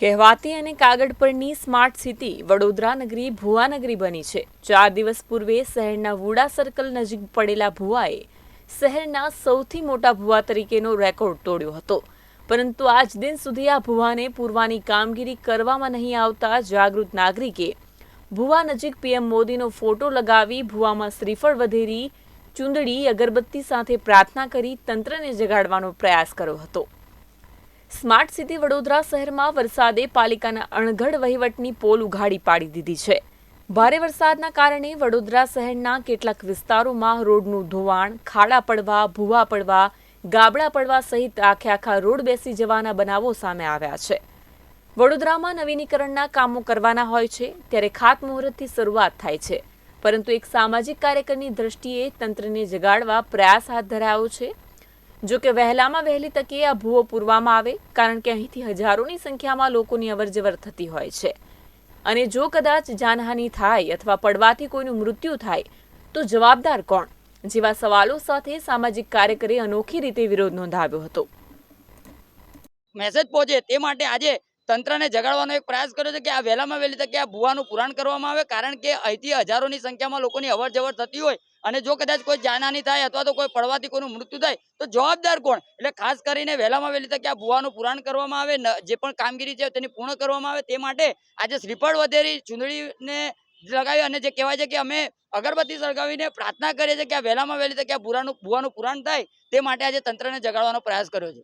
કહેવાતી અને કાગળ પરની સ્માર્ટ સિટી વડોદરા નગરી ભુવાનગરી બની છે. ચાર દિવસ પૂર્વે શહેરના વુડા સર્કલ નજીક પડેલા ભુવાએ શહેરના સૌથી મોટા ભુવા તરીકેનો રેકોર્ડ તોડ્યો હતો. પરંતુ આજ દિન સુધી આ ભુવાને પૂરવાની કામગીરી કરવામાં નહીં આવતા જાગૃત નાગરિકે ભુવા નજીક પીએમ મોદીનો ફોટો લગાવી ભુવામાં શ્રીફળ વધેરી, ચૂંદડી, અગરબત્તી સાથે પ્રાર્થના કરી તંત્રને જગાડવાનો પ્રયાસ કર્યો હતો. સ્માર્ટ સિટી વડોદરા શહેરમાં વરસાદે પાલિકાના અણઘડ વહીવટની પોલ ઉઘાડી પાડી દીધી છે. ભારે વરસાદના કારણે વડોદરા શહેરના કેટલાક વિસ્તારોમાં રોડનું ધોવાણ, ખાડા પડવા, ભૂવા પડવા, ગાબડા પડવા સહિત આખે આખા રોડ બેસી જવાના બનાવો સામે આવ્યા છે. વડોદરામાં નવીનીકરણના કામો કરવાના હોય છે, ત્યારે ખાતમુહૂર્તથી શરૂઆત થાય છે. પરંતુ એક સામાજિક કાર્યકરની દ્રષ્ટિએ તંત્રને જગાડવા પ્રયાસ હાથ ધરાયો છે. જો કે વહેલામાં વહેલી તકે આ ભૂવો પૂરવામાં આવે, કારણ કે અહીંથી હજારોની સંખ્યામાં લોકોની અવરજવર થતી હોય છે. અને જો કદાચ જાનહાનિ થાય અથવા પડવાથી કોઈનું મૃત્યુ થાય, તો જવાબદાર કોણ? જેવા સવાલો સાથે સામાજિક કાર્યકરે અનોખી રીતે વિરોધ નોંધાવ્યો હતો. મેસેજ પહોંચે તે માટે આજે તંત્રને જગાડવાનો એક પ્રયાસ કર્યો છે કે આ વહેલામાં વહેલી તકે આ ભૂવાનું પુરાણ કરવામાં આવે, કારણ કે અહીંથી હજારોની સંખ્યામાં લોકોની અવર થતી હોય અને જો કદાચ કોઈ જાનહાની થાય અથવા તો કોઈ પડવાથી કોઈનું મૃત્યુ થાય, તો જવાબદાર કોણ? એટલે ખાસ કરીને વહેલામાં વહેલી તકે આ ભૂવાનું પુરાણ કરવામાં આવે જે પણ કામગીરી છે તેની પૂર્ણ કરવામાં આવે, તે માટે આજે શ્રીફળ વધેરી ચૂંદડીને લગાવી અને જે કહેવાય છે કે અમે અગરબત્તી સળગાવીને પ્રાર્થના કરીએ છીએ કે આ વહેલામાં વહેલી તકે આ ભૂરાનું, ભૂવાનું પુરાણ થાય, તે માટે આજે તંત્રને જગાડવાનો પ્રયાસ કર્યો છે.